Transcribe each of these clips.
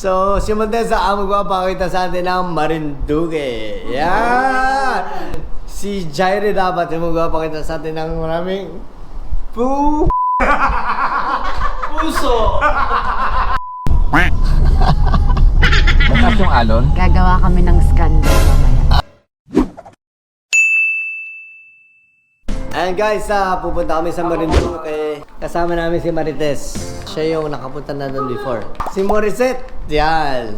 So, si Montesa ang magpapakita sa atin ng Marinduque. Yan! Si Jaire dapat yung magpapakita sa atin ng maraming pu... Puso! Mataas yung alon? Gagawa kami ng scandal And guys, ah, pupunta kami sa Marinduque. Kasama namin si Marites. Siya yung nakapunta na doon before. Si Morissette. Yan.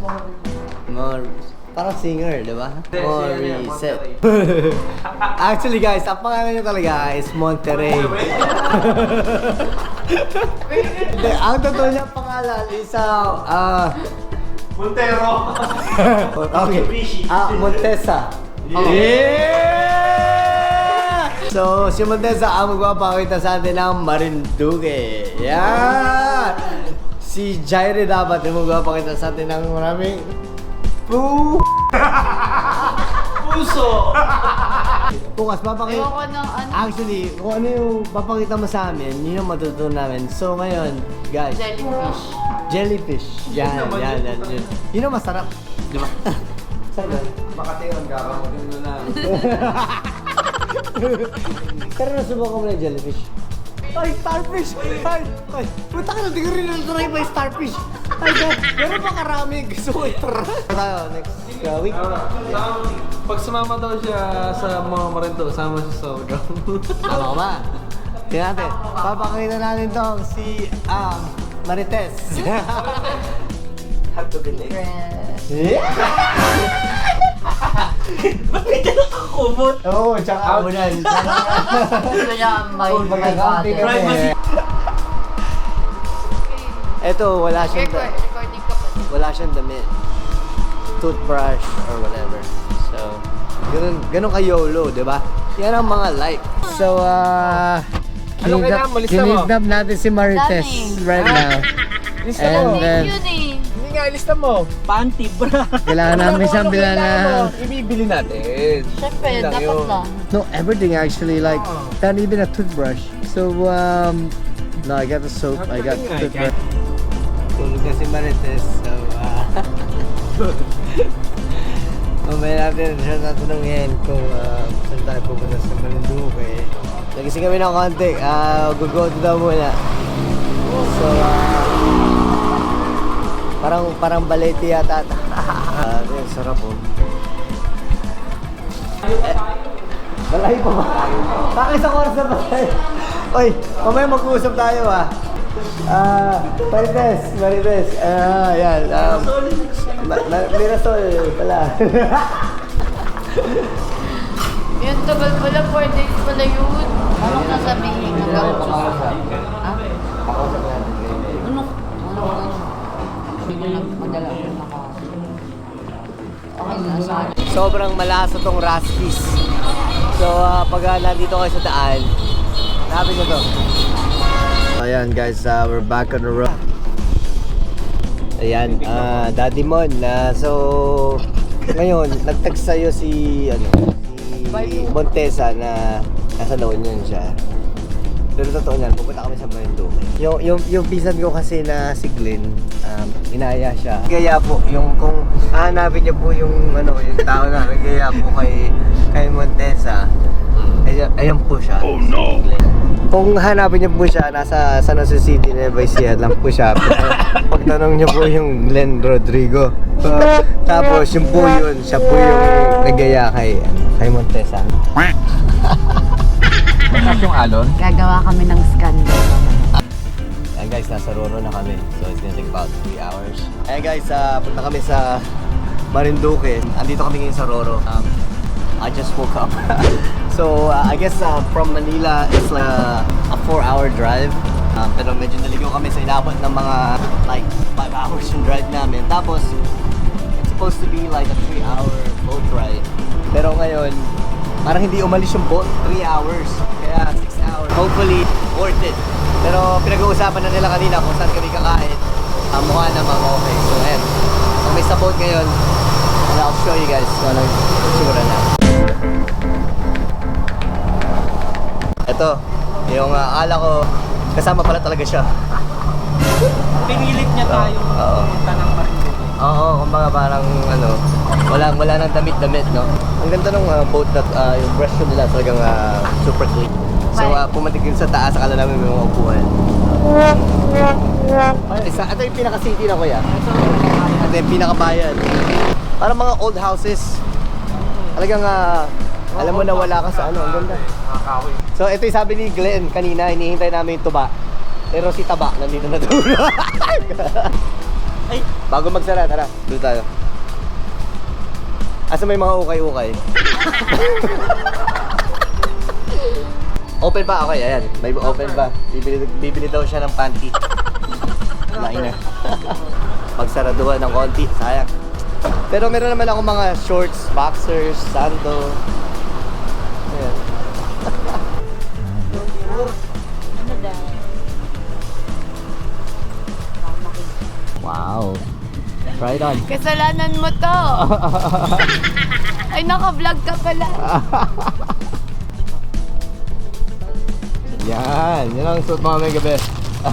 Mor... Parang singer, di ba? Morissette. Actually guys, ang pangalan niya talaga is Monterey. Hindi, ang totoo niya pangalan is ah... ah, Montero! okay. Ah, Montesa. Yeah! So, si Montesa ang magpapakita sa atin ng Marinduque. Yan! Si Jaire dapat yung magpapakita sa atin ng maraming pu... Puso! Bukas, papakita... Ayoko ng ano, Actually, kung ano yung papakita mo sa amin, yun ang matutunan namin. So, ngayon, guys, jellyfish. jellyfish. Yan, yan, yun. yan, yun. Ang masarap. Di ba? Sarap. Makati ang kakamutin mo na. Pero nasubukan mo na yung jellyfish. Ay, starfish! Ay, ay, puta ka na, di ko rin na-try pa yung starfish. Ay, God, meron pa karami gusto ko i-try. Tayo, next uh, week. Pag sumama daw siya sa mga marento, sama siya sa organ. Tama ka ba? Tingnan natin. Papakita natin tong si um, Marites. Have to be late. yeah! Bakit ka nakakumot? Oo, oh, tsaka unan. Gusto niya may may father. kami. Ito, wala siyang, Record, recording ka pa. wala siyang damit. Toothbrush or whatever. So, ganun, ganun ka YOLO, di ba? Yan ang mga life. So, uh, mo? Lista mo? kinidnap natin si Marites right now. And then, nga, lista mo! Panty, bra! kailangan namin siyang bilan na... Ibibili natin. Siyempre, Yun lang dapat yun. lang. No, everything actually, like, not even a toothbrush. So, um, no, I got the soap, I got the toothbrush. Tulog na si Marites, so, uh, mamaya natin siya tatanungin kung uh, saan tayo pupunta sa Marinduque. Nagising kami ng konti, uh, gugoto daw muna. So, uh, parang, parang balete yata. uh, yun, sarap po. Balay pa ba? Bakit isang oras na balay? Oy, mamaya mag-uusap tayo ah. Ah, Marites, Marites. Ah, yan. Um, ma- ma- Mirasol pala. Yung tagal pala, 4 days pala yun. Anong sasabihin ng gaucho? Ha? Anong? Anong? Ko nagpadala ko naka... Okay na, sorry. Sobrang malasa tong Raskis. So, ah, pag ah, nandito kayo sa daan, hanapin nyo to. Ayan guys, uh, we're back on the road. Ayan, ah, Daddy Mon. na so, ngayon, nag-text sa'yo si, ano, si Montesa na nasa La Union siya. Pero totoo niyan, pupunta kami sa Marinduque. Yung, yung, yung pisan ko kasi na si Glenn, um, inaya siya. Kaya po, yung kung hahanapin niyo po yung, ano, yung tao namin, kaya po kay, kay Montesa, ayan, ayan po siya. Oh no! Kung hanapin niyo po siya, nasa San Jose City, Nueva Ecija lang po siya. Pagtanong niyo po yung Glenn Rodrigo. Uh, tapos yung po yun, siya po yung nagaya kay, kay Montesa. Mataas yung alon? Gagawa kami ng scandal. Ayan guys, nasa Roro na kami. So it's gonna take about 3 hours. Ayan guys, uh, punta kami sa Marinduque. Andito kami ngayon sa Roro. Um, I just woke up. so uh, I guess uh, from Manila, it's like a 4 hour drive. Um, pero medyo naligaw kami sa inabot ng mga like 5 hours yung drive namin. Tapos, it's supposed to be like a 3 hour boat ride. Pero ngayon, parang hindi umalis yung boat 3 hours. Kaya 6 hours. Hopefully, worth it. Pero pinag-uusapan na nila kanina kung saan kami kakain. Uh, mukha naman okay. So, ayan. Kung may sa boat ngayon, and I'll show you guys kung anong tsura na. Ito, yung uh, ala ko, kasama pala talaga siya. Pinilit niya tayo Oo. pumunta ng Marinduque. mga parang ano, wala wala nang damit-damit, no? Ang ganda ng uh, boat na uh, yung restroom nila talagang uh, super clean. So, uh, pumatik yun sa taas, akala namin may mga upuan. Ay, isa, ito yung pinaka-city na kuya. Ito yung pinaka-bayan. Parang mga old houses. Talagang, ah, alam mo na wala ka sa ano, ang ganda. So, ito yung sabi ni Glenn kanina, hinihintay namin yung tuba. Pero si Taba, nandito na dulo. Bago magsara, tara, doon tayo. Asa may mga ukay-ukay? open pa? Okay, ayan. May open pa. Bibili, bibili daw siya ng panty. Liner. Pagsaraduhan ng konti, sayang. Pero meron naman ako mga shorts, boxers, sando. Try it on. Kasalanan mo to. Ay, naka-vlog ka pala. Yan. Yan ang suit mo may gabi.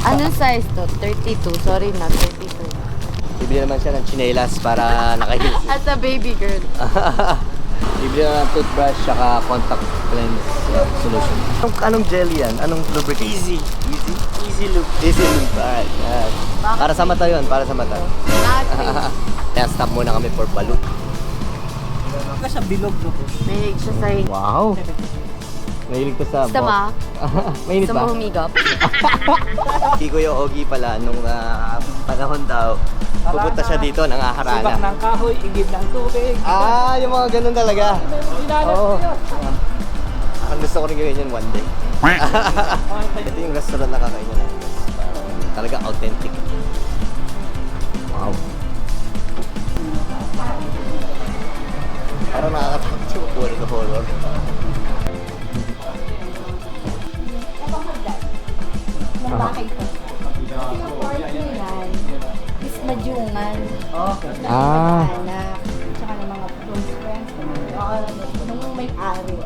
Anong size to? 32. Sorry na, 32. Bibili naman siya ng chinelas para nakahilis. As a baby girl. Bibili na ng toothbrush saka contact lens uh, solution. Anong, anong gel yan? Anong lubricant? Easy. Easy? Easy loop. Easy loop. Alright. Yan. Para sa mata yun. Para sa mata. Nothing. Kaya stop muna kami for balut. Mahilig siya sa Wow. Mahilig ko sa Gusto mo? Mainit Gusto ba? mo humigop? Si Kuya Ogie pala, nung ah, panahon daw, pupunta siya dito, nangaharana. ng kahoy, igib ng tubig. Ah, yung mga ganun talaga. Oo. Parang gusto ko rin gawin yun one day. Ito yung restaurant na kakainin natin. guys. Talaga authentic. Parang nakakatakot yung horror na horror. ng bahay ko. Yung part nila is majungan. Ah. Anak, tsaka ng mga close friends, ng nung may-ari.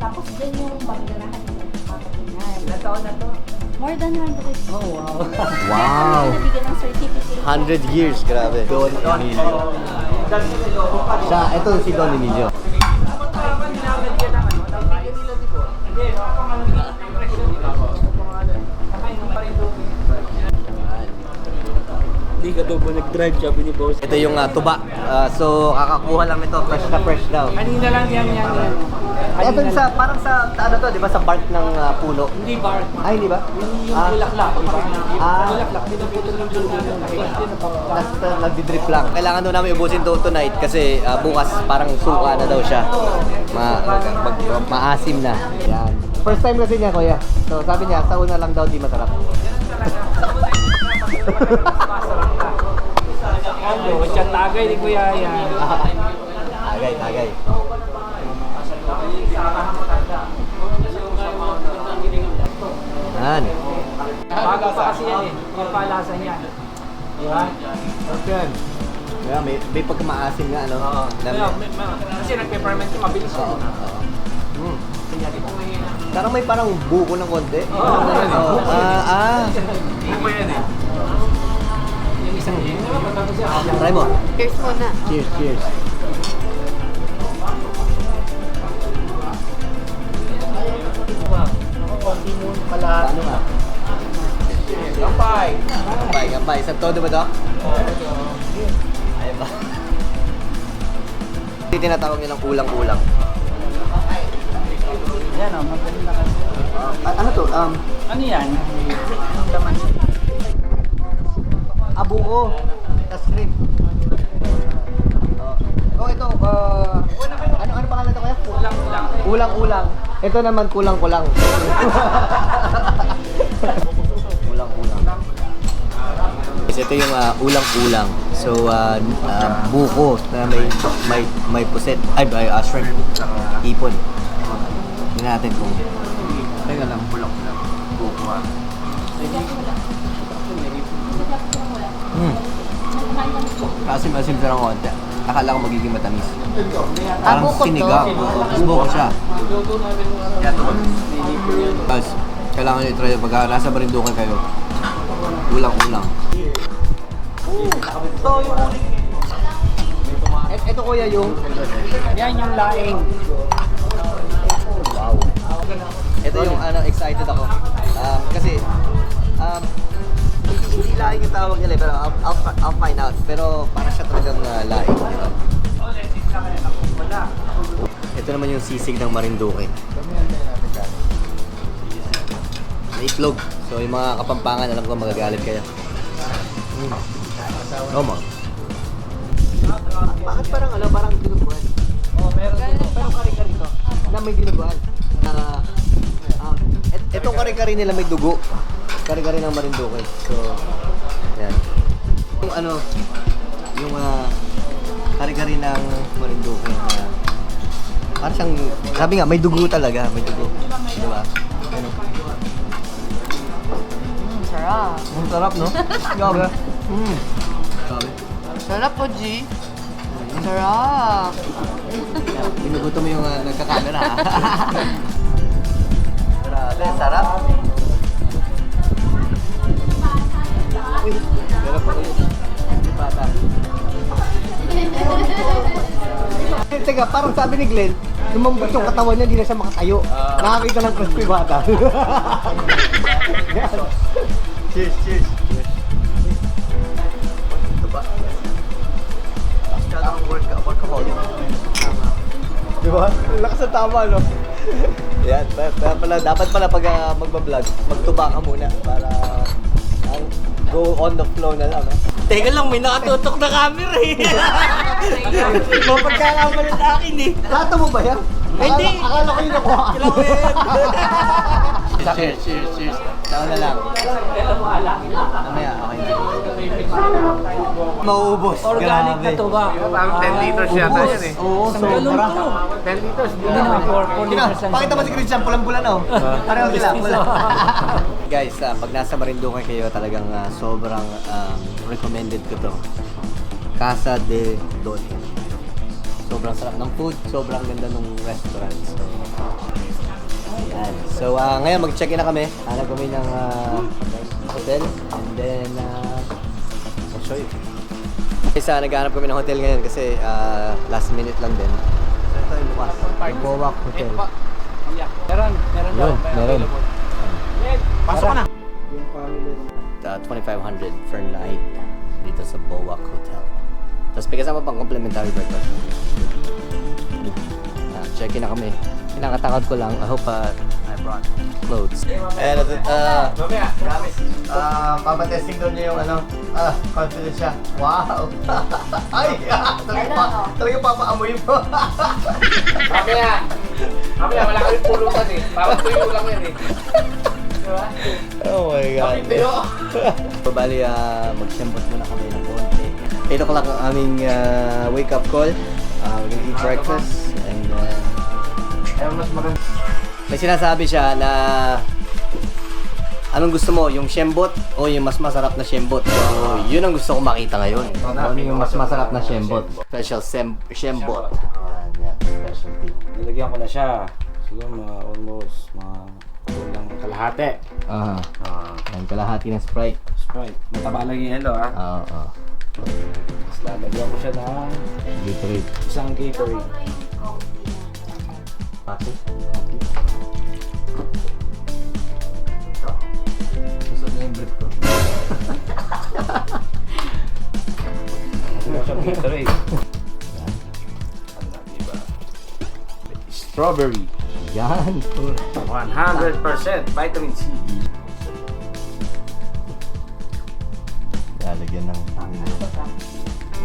Tapos dyan yung bagdarahan ng kapatinan. Ilan taon na to? More than 100. Oh, wow. Wow. Nabigyan ng certificate. 100 years, grabe. Don Emilio. Siya, ito si Don Emilio. Hindi ka daw po nag-drive, sabi ni boss. Ito yung ah, tuba. Ah, so, kakakuha lang ito. Fresh na fresh daw. Kanina lang yan, yan, yan. Ito yung sa, parang sa, ano to, di ba, sa bark ng ah, puno. Hindi bar. Ay, hindi ba? Yung Ah, bulaklak, di ba? Ah. Bulaklak, pinaputol ng ng Tapos uh, nagdi-drip lang. Kailangan daw namin ubusin to tonight kasi ah, bukas parang suka na daw siya. Ma, mag, maasim na. Yan. First time kasi niya, kuya. So, sabi niya, sa una lang daw di masarap. Ano, siya tagay ni Kuya yan. tagay, tagay. Yan. Bago pa kasi yan eh. Yung palasan yan. Di ba? Okay. Yeah, may, may pagkamaasim nga, ano? Oo. Kaya, may- may- Kasi nagpe-ferment yung mabilis yun. oo. Mm. Kaya di ko ngayon. Parang may parang buko ng konti. Oo, yan eh. Oo, ah, ah. Buko yan eh. Yung isang yun. Try mo. Cheers muna. Cheers, cheers. Paano nga? Kampay! Kampay, kampay. Sa todo ba to? Ay ba? Hindi tinatawag nilang ulang-ulang. Yan o, magaling na kasi. Ah, ano to? Um, Ano yan? abuko. Tas shrimp. Oh, oh ito. Uh, ano, ano pangalan to kaya? Ulang-ulang. Ulang-ulang. Ito naman kulang-kulang. Ulang-ulang. Yes, ito yung ah, ulang-ulang. So, ah, ah, buko na may may may puset. Ay, may uh, shrimp. Ipon. Tingnan natin kung Teka lang, ulang-ulang. Buko ah. Hmm. Asim-asim siya ng konti. Akala ko magiging matamis. Parang sinigang. Buko siya. Guys, kailangan nyo i-try pagka nasa Marinduque kayo. Ulang-ulang. kuya yung... Yan yung laing. Wow. Ito yung ano, excited ako. Um, kasi, um, hindi, laing yung tawag nila, pero I'll, I'll, I'll find out. Pero para siya talagang uh, laing. Ito. Ito naman yung sisig ng Marinduque. May itlog. So yung mga kapampangan, alam ko magagalit kayo. Mm. Oh, ma. Bakit parang ano, parang dinuguan? Oh, meron dito. Pero kari-kari to. Na may dinuguan. Na, um, et, etong kari-kari nila may dugo. Kari-kari ng Marinduque. So, yan. Yung ano, yung uh, kari-kari ng Marinduque na parang siyang, sabi nga, may dugo talaga, may dugo. Di ba? Mm, sarap. Ang sarap, no? Grabe. Mm. Grabe. Sarap po, G. Sarap. Ginugutom mo yung uh, ah. Teka, parang sabi ni Glenn, lumambot yung katawan niya, hindi na siya makatayo. Nakakita ng crispy bata. cheers, cheers. Ito ba? Masyadong work workaholic. Di ba? Lakas na tama, no? Yan, pa- pala, dapat pala pag uh, magbablog, magtuba ka muna para ang go on the flow na lang, no? Teka lang, may nakatutok na camera eh. Mapagkakamali sa akin eh. Lato mo ba yan? Hindi. Akala, akala ko yung nakuha. Kailangan ko yan. Cheers, cheers, cheers. Tao na lang. Mamaya, okay na. Mauubos. Organic na to ba? Parang 10 liters yata yan eh. Oo, sobra. to. 10 liters. Hindi na, 4 Kina, pakita mo si Christian, pulang-pula na oh. Pareho sila, pula. Guys, ah, pag nasa Marinduque kayo, talagang ah, sobrang um, recommended ko to. Casa de Don. Sobrang sarap ng food, sobrang ganda ng restaurant. So, yan. So, ah, ngayon mag-check-in na kami. Hanap kami ng ah, hotel. And then, uh, I'll show you. Guys, ah, naghahanap kami ng hotel ngayon kasi ah, last minute lang din. So, ito yung bukas. Bowak Hotel. Meron, meron Yun, meron. Pasok ka na. Uh, 2,500 per night dito sa Bowak Hotel. Tapos may kasama pang complimentary breakfast. Uh, check-in na kami. Kinakatakot ko lang. I hope uh, I brought clothes. And uh, promise. Uh, papatesting daw niya yung ano, ah, confident siya. Wow! Ay! talaga pa, talaga papaamoy mo. Mamaya. Mamaya, wala kami pulutan eh. Parang tuyo lang yan eh. Oh my God. so, bali, uh, mag-shampoo muna kami ng konti. 8 o'clock ang aming uh, wake-up call. Uh, we're gonna eat breakfast. And uh, Eh, mas maganda. may sinasabi siya na anong gusto mo, yung shembot o yung mas masarap na shembot? So, yun ang gusto ko makita ngayon. Ano yung mas masarap na shembot? Special sem shembot. Yan, yan. Specialty. Nilagyan ko na siya. Siguro mga almost mga kalahati. Aha. Ah, Yan, kalahati ng Sprite. Sprite. Mataba lang yung yellow ah. Oo, oo. Tapos lalagyan ko siya ng Gatorade. isang Gatorade. Pati? Susot na yung brief ko. Ito siyang Gatorade. Strawberry. Yan. 100% vitamin C. Lalagyan ng tang.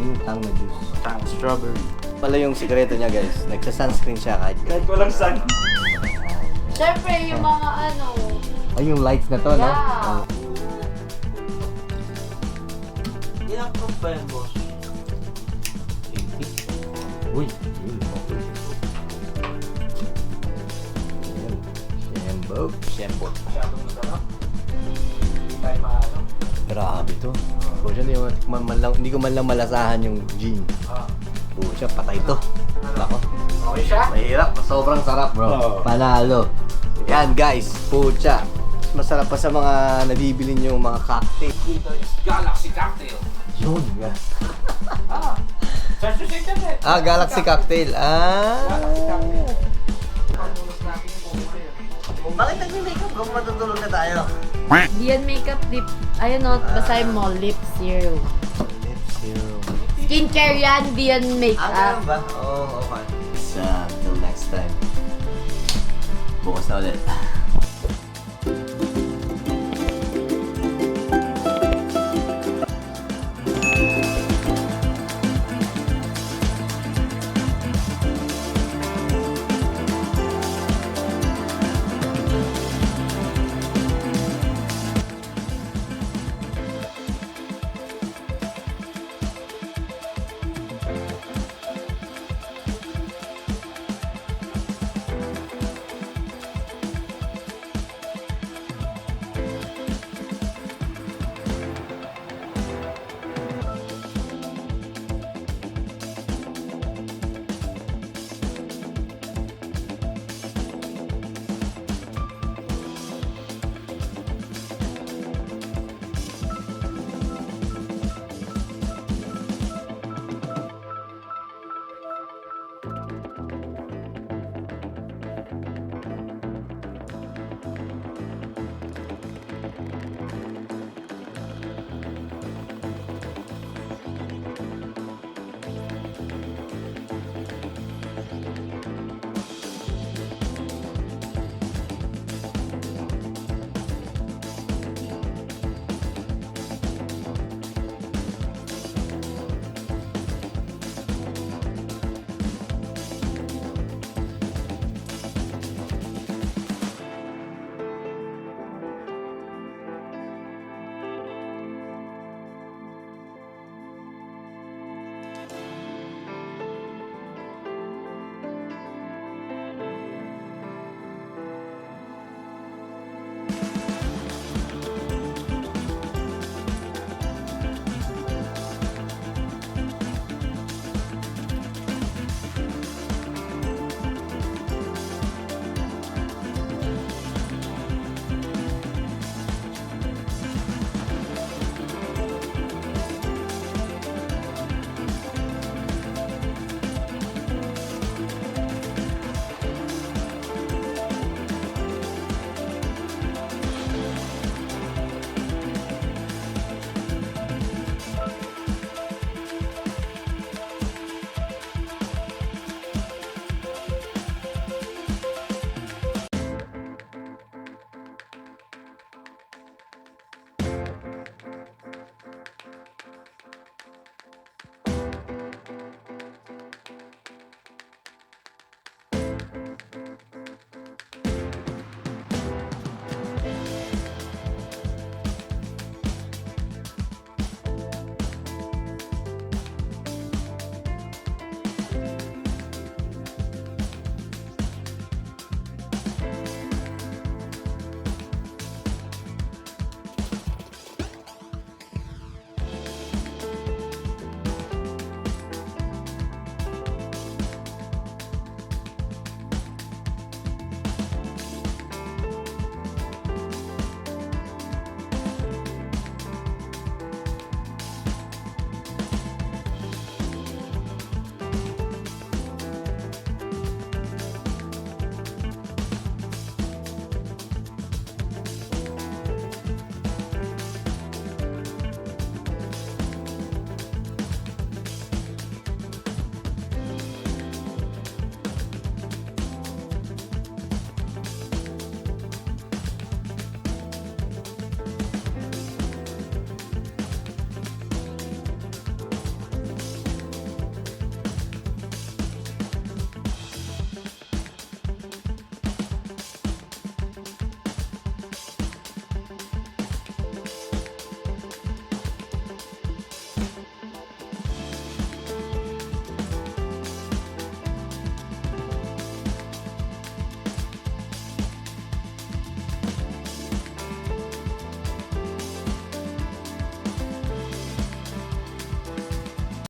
Yung tang na juice. Tang strawberry. Pala yung sikreto niya guys. Nagsa-sunscreen siya kahit Kahit walang sun. Siyempre, yung mga ano, Ay, yung lights na to, no? Yeah. Oh. Ilang proof ba yan, boss? Shembo. Grabe to. Bro, siya, hindi, ko man, man lang, hindi ko man lang malasahan yung gin. Bro, siya, patay to. Nako. Okay siya? Mahirap. Sobrang sarap, bro. Oo. Panalo. Yan, guys. Pucha. Mas Masarap pa sa mga nabibili niyo mga cocktail. Dito is Galaxy Cocktail. Yun, nga. Search nyo sa internet. Ah, Galaxy Cocktail. Ah. Bakit nagme-makeup? Kung matutulog na tayo. Diyan makeup lip. Ayun o, basahin mo, lip serum. Lip serum. Skincare yan, Diyan Ah, makeup. ganun ba? Oo, oh, okay. So, till next time. Bukas na ulit.